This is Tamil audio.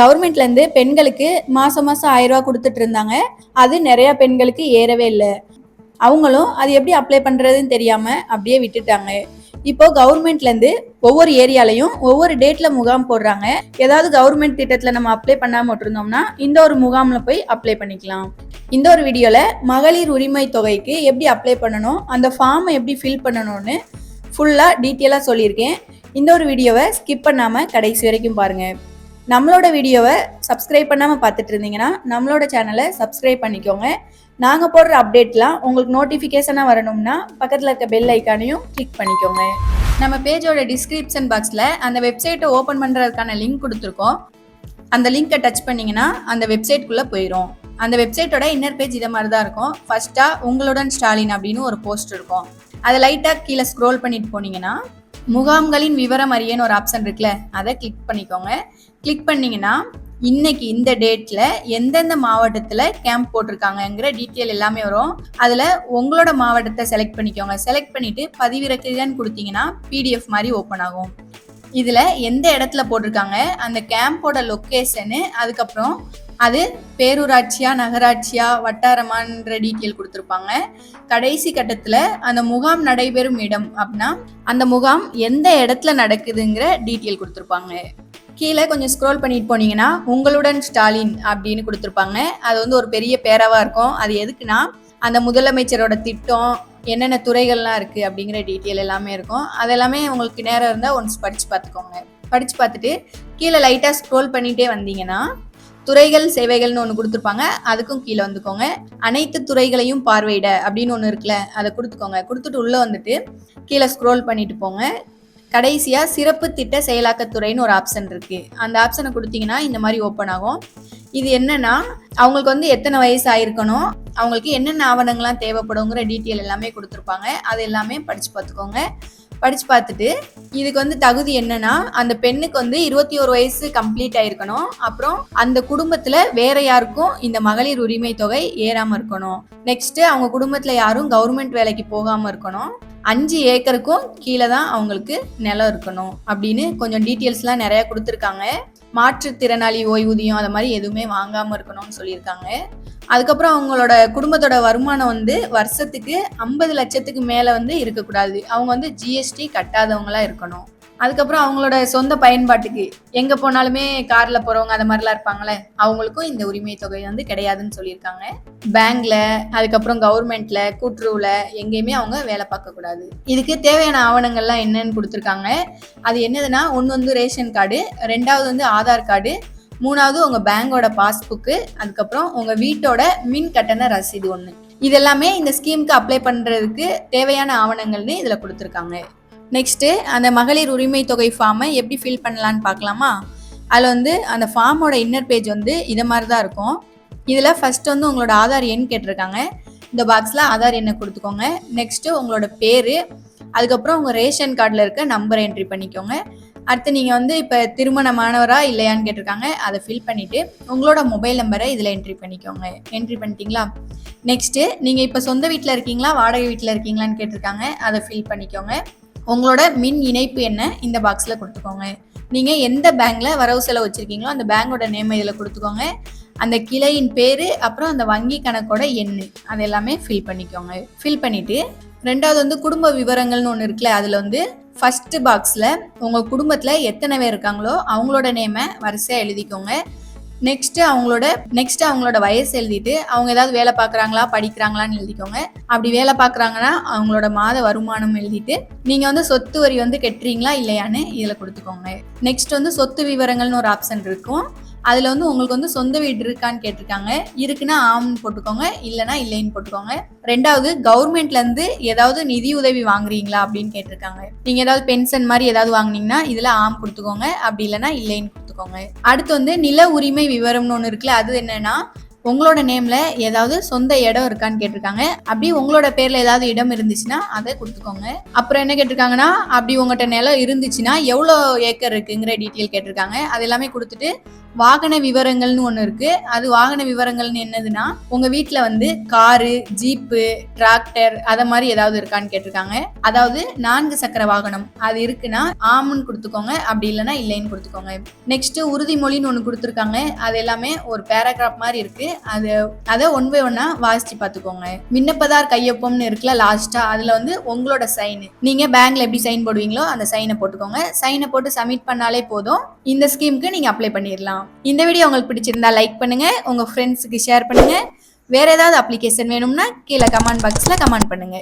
கவர்மெண்ட்லேருந்து பெண்களுக்கு மாதம் மாதம் ஆயிரம் ரூபா கொடுத்துட்டு இருந்தாங்க. அது நிறையா பெண்களுக்கு ஏறவே இல்லை. அவங்களும் அது எப்படி அப்ளை பண்ணுறதுன்னு தெரியாமல் அப்படியே விட்டுட்டாங்க. இப்போ கவர்மெண்ட்லேருந்து ஒவ்வொரு ஏரியாலையும் ஒவ்வொரு டேட்டில் முகாம் போடுறாங்க. ஏதாவது கவர்மெண்ட் திட்டத்தில் நம்ம அப்ளை பண்ணாமல் விட்டுருந்தோம்னா இந்த ஒரு முகாமில் போய் அப்ளை பண்ணிக்கலாம். இந்த ஒரு வீடியோவில் மகளிர் உரிமை தொகைக்கு எப்படி அப்ளை பண்ணணும் அந்த ஃபார்மை எப்படி ஃபில் பண்ணணும்னு ஃபுல்லாக டீட்டெயிலாக சொல்லியிருக்கேன். இந்த ஒரு வீடியோவை ஸ்கிப் பண்ணாமல் கடைசி வரைக்கும் பாருங்கள் நம்மளோட வீடியோவை சப்ஸ்கிரைப் பண்ணாமல் பார்த்துட்டு இருந்தீங்கன்னா நம்மளோட சேனலை சப்ஸ்கிரைப் பண்ணிக்கோங்க. நாங்கள் போடுற அப்டேட்லாம் உங்களுக்கு நோட்டிஃபிகேஷனாக வரணும்னா பக்கத்தில் இருக்க பெல் ஐக்கானையும் கிளிக் பண்ணிக்கோங்க. நம்ம பேஜோட டிஸ்கிரிப்ஷன் பாக்ஸில் அந்த வெப்சைட்டை ஓப்பன் பண்ணுறதுக்கான லிங்க் கொடுத்துருக்கோம். அந்த லிங்க்கை டச் பண்ணிங்கன்னா அந்த வெப்சைட்குள்ளே போயிடும் அந்த வெப்சைட்டோட இன்னர் பேஜ் இதை மாதிரி தான் இருக்கும். ஃபர்ஸ்ட்டாக உங்களுடன் ஸ்டாலின் அப்படின்னு ஒரு போஸ்ட் இருக்கும். அதை லைட்டாக கீழே ஸ்க்ரோல் பண்ணிட்டு போனீங்கன்னா முகாம்களின் விவரம் அறியன்னு ஒரு ஆப்ஷன் இருக்குல்ல அதை கிளிக் பண்ணிக்கோங்க. கிளிக் பண்ணீங்கன்னா இன்னைக்கு இந்த டேட்ல எந்தெந்த மாவட்டத்தில் கேம்ப் போட்டிருக்காங்கங்கிற டீட்டெயில் எல்லாமே வரும். அதில் உங்களோட மாவட்டத்தை செலக்ட் பண்ணிக்கோங்க. செலக்ட் பண்ணிட்டு பதிவிறக்குகன்னு கொடுத்தீங்கன்னா பிடிஎஃப் மாதிரி ஓப்பன் ஆகும். இதில் எந்த இடத்துல போட்டிருக்காங்க அந்த கேம்போட லொக்கேஷனு அதுக்கப்புறம் அது பேரூராட்சியா நகராட்சியா வட்டாரமான்ற டீட்டெயில் கொடுத்துருப்பாங்க. கடைசி கட்டத்தில் அந்த முகாம் நடைபெறும் இடம் அப்படின்னா அந்த முகாம் எந்த இடத்துல நடக்குதுங்கிற டீட்டெயில் கொடுத்துருப்பாங்க. கீழே கொஞ்சம் ஸ்க்ரோல் பண்ணிட்டு போனீங்கன்னா உங்களுடன் ஸ்டாலின் அப்படின்னு கொடுத்துருப்பாங்க. அது வந்து ஒரு பெரிய பேராவாக இருக்கும். அது எதுக்குன்னா அந்த முதலமைச்சரோட திட்டம் என்னென்ன துறைகள்லாம் இருக்குது அப்படிங்கிற டீட்டெயில் எல்லாமே இருக்கும். அதெல்லாமே உங்களுக்கு நேரம் இருந்தால் ஒன்ஸ் படித்து பார்த்துக்கோங்க. படித்து பார்த்துட்டு கீழே லைட்டாக ஸ்க்ரோல் பண்ணிகிட்டே வந்தீங்கன்னா துறைகள் சேவைகள்னு ஒன்று கொடுத்துருப்பாங்க. அதுக்கும் கீழே வந்துக்கோங்க. அனைத்து துறைகளையும் பார்வையிட அப்படின்னு ஒன்று இருக்குல்ல அதை கொடுத்துக்கோங்க. கொடுத்துட்டு உள்ளே வந்துட்டு கீழே ஸ்க்ரோல் பண்ணிட்டு போங்க. கடைசியாக சிறப்பு திட்ட செயலாக்கத்துறைன்னு ஒரு ஆப்ஷன் இருக்குது அந்த ஆப்ஷனை கொடுத்தீங்கன்னா இந்த மாதிரி ஓப்பன் ஆகும். இது என்னன்னா அவங்களுக்கு வந்து எத்தனை வயசு ஆயிருக்கணும் அவங்களுக்கு என்னென்ன ஆவணங்கள்லாம் தேவைப்படுங்கிற டீட்டெயில் எல்லாமே கொடுத்துருப்பாங்க. அது எல்லாமே படித்து பார்த்துக்கோங்க. படித்து பார்த்துட்டு இதுக்கு வந்து தகுதி என்னன்னா அந்த பெண்ணுக்கு வந்து இருபத்தி ஒரு வயசு கம்ப்ளீட் ஆயிருக்கணும். அப்புறம் அந்த குடும்பத்தில் வேற யாருக்கும் இந்த மகளிர் உரிமை தொகை ஏறாமல் இருக்கணும். நெக்ஸ்ட் அவங்க குடும்பத்தில் யாரும் கவர்மெண்ட் வேலைக்கு போகாமல் இருக்கணும். அஞ்சு ஏக்கருக்கும் கீழே தான் அவங்களுக்கு நிலம் இருக்கணும் அப்படின்னு கொஞ்சம் டீட்டெயில்ஸ்லாம் நிறையா கொடுத்துருக்காங்க. மாற்றுத்திறனாளி ஓய்வூதியம் அது மாதிரி எதுவுமே வாங்காமல் இருக்கணும்னு சொல்லியிருக்காங்க. அதுக்கப்புறம் அவங்களோட குடும்பத்தோட வருமானம் வந்து வருஷத்துக்கு ஐம்பது லட்சத்துக்கு மேலே வந்து இருக்கக்கூடாது. அவங்க வந்து ஜிஎஸ்டி கட்டாதவங்களா இருக்கணும். அதுக்கப்புறம் அவங்களோட சொந்த பயன்பாட்டுக்கு எங்கே போனாலுமே காரில் போகிறவங்க அந்த மாதிரிலாம் இருப்பாங்களே அவங்களுக்கும் இந்த உரிமை தொகை வந்து கிடையாதுன்னு சொல்லியிருக்காங்க. பேங்க்ல அதுக்கப்புறம் கவர்மெண்ட்ல கூட்டுறவுல எங்கேயுமே அவங்க வேலை பார்க்கக்கூடாது இதுக்கு தேவையான ஆவணங்கள்லாம் என்னன்னு கொடுத்துருக்காங்க. அது என்னதுன்னா ஒன்று வந்து ரேஷன் கார்டு ரெண்டாவது வந்து ஆதார் கார்டு மூணாவது உங்கள் பேங்கோட பாஸ்புக்கு அதுக்கப்புறம் உங்கள் வீட்டோட மின் கட்டண ரசீது ஒன்று இதெல்லாமே இந்த ஸ்கீமுக்கு அப்ளை பண்ணுறதுக்கு தேவையான ஆவணங்கள்னு இதில் கொடுத்துருக்காங்க. நெக்ஸ்ட்டு அந்த மகளிர் உரிமை தொகை ஃபார்மை எப்படி ஃபில் பண்ணலான்னு பார்க்கலாமா? அதில் வந்து அந்த ஃபார்மோட இன்னர் பேஜ் வந்து இதை மாதிரி தான் இருக்கும். இதில் ஃபஸ்ட்டு வந்து உங்களோட ஆதார் எண் கேட்டிருக்காங்க. இந்த பாக்ஸில் ஆதார் எண்ணை கொடுத்துக்கோங்க. நெக்ஸ்ட்டு உங்களோட பேர் அதுக்கப்புறம் உங்கள் ரேஷன் கார்டில் இருக்க நம்பரை என்ட்ரி பண்ணிக்கோங்க. அடுத்து நீங்கள் வந்து இப்போ திருமணமானவரா இல்லையான்னு கேட்டிருக்காங்க. அதை ஃபில் பண்ணிவிட்டு உங்களோட மொபைல் நம்பரை இதில் என்ட்ரி பண்ணிக்கோங்க. என்ட்ரி பண்ணிட்டீங்களா? நெக்ஸ்ட்டு நீங்கள் இப்போ சொந்த வீட்டில் இருக்கீங்களா? வாடகை வீட்டில் இருக்கீங்களான்னு கேட்டிருக்காங்க. அதை ஃபில் பண்ணிக்கோங்க. உங்களோட மின் இணைப்பு என்ன? இந்த பாக்ஸில் கொடுத்துக்கோங்க. நீங்கள் எந்த பேங்க்கில் வரவு செலவு வச்சுருக்கீங்களோ அந்த பேங்கோட நேம் இதில் கொடுத்துக்கோங்க. அந்த கிளையின் பேர் அப்புறம் அந்த வங்கி கணக்கோட எண் அது எல்லாமே ஃபில் பண்ணிக்கோங்க. ஃபில் பண்ணிவிட்டு ரெண்டாவது வந்து குடும்ப விவரங்கள்னு ஒன்று இருக்குல்ல அதில் வந்து ஃபஸ்ட்டு பாக்ஸில் உங்கள் குடும்பத்தில் எத்தனை பேர் இருக்காங்களோ அவங்களோட நேமை வரிசையாக எழுதிக்கோங்க. நெக்ஸ்ட்டு அவங்களோட நெக்ஸ்ட்டு அவங்களோட வயசு எழுதிட்டு அவங்க ஏதாவது வேலை பார்க்குறாங்களா படிக்கிறாங்களான்னு எழுதிக்கோங்க. அப்படி வேலை பார்க்குறாங்கன்னா அவங்களோட மாத வருமானம் எழுதிட்டு நீங்கள் வந்து சொத்து வரி வந்து கட்டுறீங்களா இல்லையான்னு இதில் கொடுத்துக்கோங்க. நெக்ஸ்ட் வந்து சொத்து விவரங்கள்னு ஒரு ஆப்ஷன் இருக்கும். அதில் வந்து உங்களுக்கு வந்து சொந்த வீடு இருக்கான்னு கேட்டிருக்காங்க. இருக்குன்னா ஆம்னு போட்டுக்கோங்க இல்லைன்னா இல்லைன்னு போட்டுக்கோங்க. ரெண்டாவது கவர்மெண்ட்லேருந்து ஏதாவது நிதி உதவி வாங்குறீங்களா அப்படின்னு கேட்டிருக்காங்க. நீங்கள் ஏதாவது பென்ஷன் மாதிரி ஏதாவது வாங்கினீங்கன்னா இதில் ஆம் கொடுத்துக்கோங்க. அப்படி இல்லைன்னா இல்லைன்னு கொடுத்துக்கோங்க அடுத்து வந்து நில உரிமை விவரம்னு ஒன்று இருக்குல்ல அது என்னன்னா உங்களோட நேம்ல ஏதாவது சொந்த இடம் இருக்கான்னு கேட்டிருக்காங்க. அப்படி உங்களோட பேர்ல ஏதாவது இடம் இருந்துச்சுன்னா அதை கொடுத்துக்கோங்க. அப்புறம் என்ன கேட்டிருக்காங்கன்னா அப்படி உங்கள்கிட்ட நிலம் இருந்துச்சுன்னா எவ்வளோ ஏக்கர் இருக்குங்கிற டீட்டெயில் கேட்டிருக்காங்க. அது எல்லாமே கொடுத்துட்டு வாகன விவரங்கள்னு ஒன்று இருக்கு. அது வாகன விவரங்கள்னு என்னதுன்னா உங்க வீட்டில் வந்து காரு ஜீப்பு டிராக்டர் அதை மாதிரி ஏதாவது இருக்கான்னு கேட்டிருக்காங்க. அதாவது நான்கு சக்கர வாகனம். அது இருக்குன்னா ஆமுன்னு கொடுத்துக்கோங்க. அப்படி இல்லைன்னா இல்லைன்னு கொடுத்துக்கோங்க. நெக்ஸ்ட் உறுதிமொழின்னு ஒன்று கொடுத்துருக்காங்க. அது எல்லாமே ஒரு பேராகிராஃப் மாதிரி இருக்கு. அது அதை ஒன் பை ஒன்னா வாசிச்சு பார்த்துக்கோங்க. விண்ணப்பதார் கையொப்பம்னு இருக்குல்ல லாஸ்டா அதுல வந்து உங்களோட சைன் நீங்க பேங்க்ல எப்படி சைன் போடுவீங்களோ அந்த சைனை போட்டுக்கோங்க. சைனை போட்டு சப்மிட் பண்ணாலே போதும். இந்த ஸ்கீமுக்கு நீங்க அப்ளை பண்ணிடலாம் இந்த வீடியோ உங்களுக்கு பிடிச்சிருந்தா லைக் பண்ணுங்க உங்க ஃப்ரெண்ட்ஸுக்கு ஷேர் பண்ணுங்க. வேற ஏதாவது அப்ளிகேஷன் வேணும்னா கீழே கமெண்ட் பாக்ஸ்ல கமெண்ட் பண்ணுங்க.